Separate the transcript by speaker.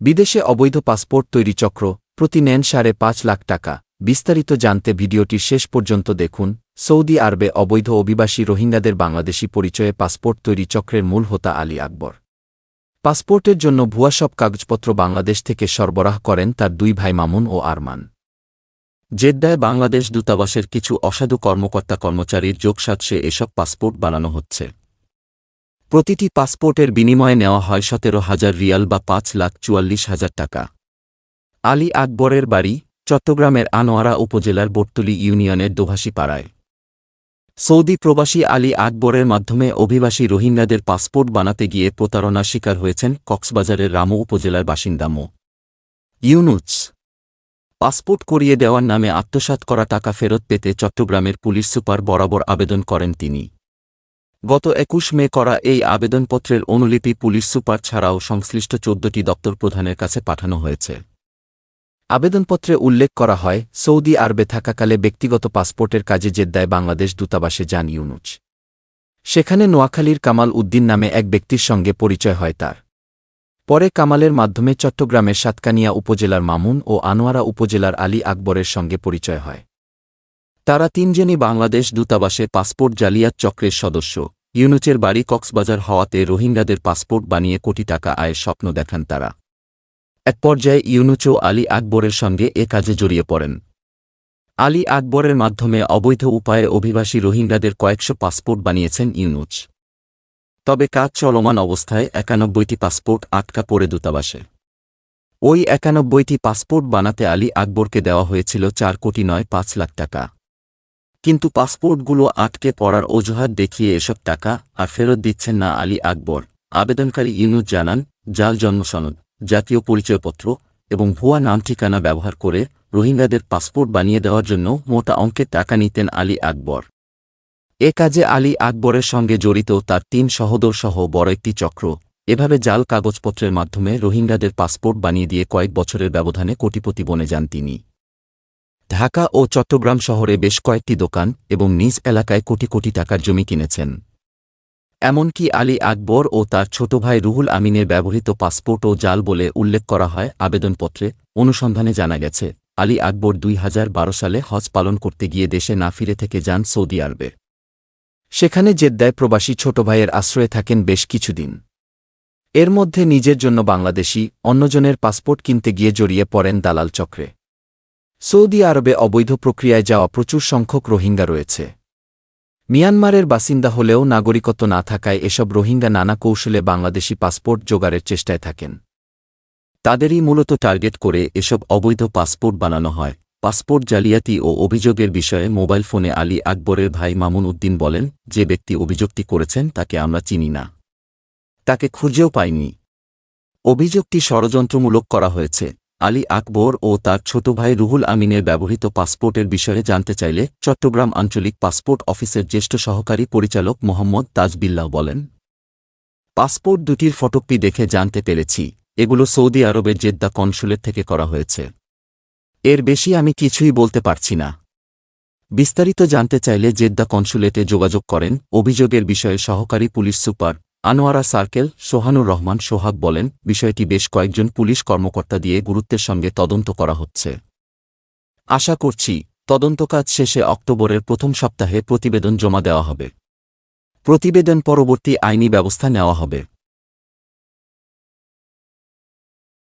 Speaker 1: বিদেশে অবৈধ পাসপোর্ট তৈরি চক্র প্রতি নেন সাড়ে পাঁচ লাখ টাকা। বিস্তারিত জানতে ভিডিওটি শেষ পর্যন্ত দেখুন। সৌদি আরবে অবৈধ অভিবাসী রোহিঙ্গাদের বাংলাদেশি পরিচয়ে পাসপোর্ট তৈরি চক্রের মূল হোতা আলী আকবর। পাসপোর্টের জন্য ভুয়া সব কাগজপত্র বাংলাদেশ থেকে সরবরাহ করেন তার দুই ভাই মামুন ও আরমান।
Speaker 2: জেদ্দায় বাংলাদেশ দূতাবাসের কিছু অসাধু কর্মকর্তা কর্মচারীর যোগসাৎসে এসব পাসপোর্ট বানানো হচ্ছে। প্রতিটি পাসপোর্টের বিনিময়ে নেওয়া হয় সতেরো হাজার রিয়াল বা পাঁচ লাখ চুয়াল্লিশ হাজার টাকা। আলী আকবরের বাড়ি, চট্টগ্রামের আনোয়ারা উপজেলার বটতলি ইউনিয়নের দোভাষী পাড়ায় সৌদি প্রবাসী আলী আকবরের মাধ্যমে অভিবাসী রোহিঙ্গাদের পাসপোর্ট বানাতে গিয়ে প্রতারণার শিকার হয়েছেন কক্সবাজারের রামু উপজেলার বাসিন্দা মো। ইউনুস। পাসপোর্ট করিয়ে দেওয়ার নামে আত্মসাৎ করা টাকা ফেরত পেতে চট্টগ্রামের পুলিশ সুপার বরাবর আবেদন করেন তিনি। গত একুশ মে করা এই আবেদনপত্রের অনুলিপি পুলিশ সুপার ছাড়াও সংশ্লিষ্ট চোদ্দটি দপ্তর প্রধানের কাছে পাঠানো হয়েছে।
Speaker 1: আবেদনপত্রে উল্লেখ করা হয়, সৌদি আরবে থাকাকালে ব্যক্তিগত পাসপোর্টের কাজে জেদ্দায় বাংলাদেশ দূতাবাসে যান ইউনুচ। সেখানে নোয়াখালীর কামাল উদ্দিন নামে এক ব্যক্তির সঙ্গে পরিচয় হয় তার। পরে কামালের মাধ্যমে চট্টগ্রামের সাতকানিয়া উপজেলার মামুন ও আনোয়ারা উপজেলার আলী আকবরের সঙ্গে পরিচয় হয়।
Speaker 2: তারা তিনজনই বাংলাদেশ দূতাবাসে পাসপোর্ট জালিয়াত চক্রের সদস্য। ইউনুচের বাড়ি কক্সবাজার হওয়াতে রোহিঙ্গাদের পাসপোর্ট বানিয়ে কোটি টাকা আয়ের স্বপ্ন দেখান তারা। এক পর্যায়ে ইউনুচও আলী আকবরের সঙ্গে এ কাজে জড়িয়ে পড়েন। আলী আকবরের মাধ্যমে অবৈধ উপায়ে অভিবাসী রোহিঙ্গাদের কয়েকশো পাসপোর্ট বানিয়েছেন ইউনুচ। তবে কাজ চলমান অবস্থায় একানব্বইটি পাসপোর্ট আটকা পড়ে দূতাবাসে। ওই একানব্বইটি পাসপোর্ট বানাতে আলী আকবরকে দেওয়া হয়েছিল চার কোটি নয় পাঁচ লাখ টাকা। কিন্তু পাসপোর্টগুলো আটকে পড়ার অজুহাত দেখিয়ে এসব টাকা আর ফেরত দিচ্ছেন না আলী আকবর। আবেদনকারী ইউনুস জানান জাল জন্মসনদ জাতীয় পরিচয়পত্র এবং ভুয়া নাম ঠিকানা ব্যবহার করে রোহিঙ্গাদের পাসপোর্ট বানিয়ে দেওয়ার জন্য মোটা অঙ্কের টাকা নিতেন আলী আকবর। এ কাজে আলী আকবরের সঙ্গে জড়িত তার তিন সহোদরসহ বড় একটি চক্র। এভাবে জাল কাগজপত্রের মাধ্যমে রোহিঙ্গাদের পাসপোর্ট বানিয়ে দিয়ে কয়েক বছরের ব্যবধানে কোটিপতি বনে যান তিনি। ঢাকা ও চট্টগ্রাম শহরে বেশ কয়েকটি দোকান এবং নিজ এলাকায় কোটি কোটি টাকার জমি কিনেছেন। এমনকি আলী আকবর ও তার ছোট ভাই রুহুল আমিনের ব্যবহৃত পাসপোর্টও জাল বলে উল্লেখ করা হয় আবেদনপত্রে। অনুসন্ধানে জানা গেছে, আলী আকবর দুই হাজার বারো সালে হজ পালন করতে গিয়ে দেশে না ফিরে থেকে যান সৌদি আরবে।
Speaker 1: সেখানে জেদ্দায় প্রবাসী ছোট ভাইয়ের আশ্রয়ে থাকেন বেশ কিছুদিন। এর মধ্যে নিজের জন্য বাংলাদেশি, অন্যজনের পাসপোর্ট কিনতে গিয়ে জড়িয়ে পড়েন দালাল চক্রে। সৌদি আরবে অবৈধ প্রক্রিয়ায় যাওয়া প্রচুর সংখ্যক রোহিঙ্গা রয়েছে। মিয়ানমারের বাসিন্দা হলেও নাগরিকত্ব না থাকায় এসব রোহিঙ্গা নানা কৌশলে বাংলাদেশি পাসপোর্ট জোগাড়ের চেষ্টায় থাকেন।
Speaker 2: তাদেরই মূলত টার্গেট করে এসব অবৈধ পাসপোর্ট বানানো হয়। পাসপোর্ট জালিয়াতি ও অভিযোগের বিষয়ে মোবাইল ফোনে আলী আকবরের ভাই মামুন উদ্দিন বলেন, যে ব্যক্তি অভিযোগটি করেছেন তাকে আমরা চিনি না। তাকে খুঁজেও পাইনি। অভিযোগটি ষড়যন্ত্রমূলক করা হয়েছে। আলী আকবর ও তার ছোট ভাই রুহুল আমিনের ব্যবহৃত পাসপোর্টের বিষয়ে জানতে চাইলে চট্টগ্রাম আঞ্চলিক পাসপোর্ট অফিসের জ্যেষ্ঠ সহকারী পরিচালক মোহাম্মদ তাজবিল্লাহ বলেন, পাসপোর্ট দুটির ফটোকপি দেখে জানতে পেরেছি। এগুলো সৌদি আরবের জেদ্দা কনসুলেট থেকে করা হয়েছে। এর বেশি আমি কিছুই বলতে পারছি না। বিস্তারিত জানতে চাইলে জেদ্দা কনসুলেটে যোগাযোগ করেন। অভিযোগের বিষয়ে সহকারী police super Anowara circle, Sohanur Rahman Sohag বলেন, বিষয়টি বেশ কয়েকজন পুলিশ কর্মকর্তা দিয়ে গুরুত্বের সঙ্গে তদন্ত করা হচ্ছে। আশা করছি তদন্ত কাজ শেষে অক্টোবরের প্রথম সপ্তাহে প্রতিবেদন জমা দেওয়া হবে। প্রতিবেদন পরবর্তী আইনি ব্যবস্থা নেওয়া হবে।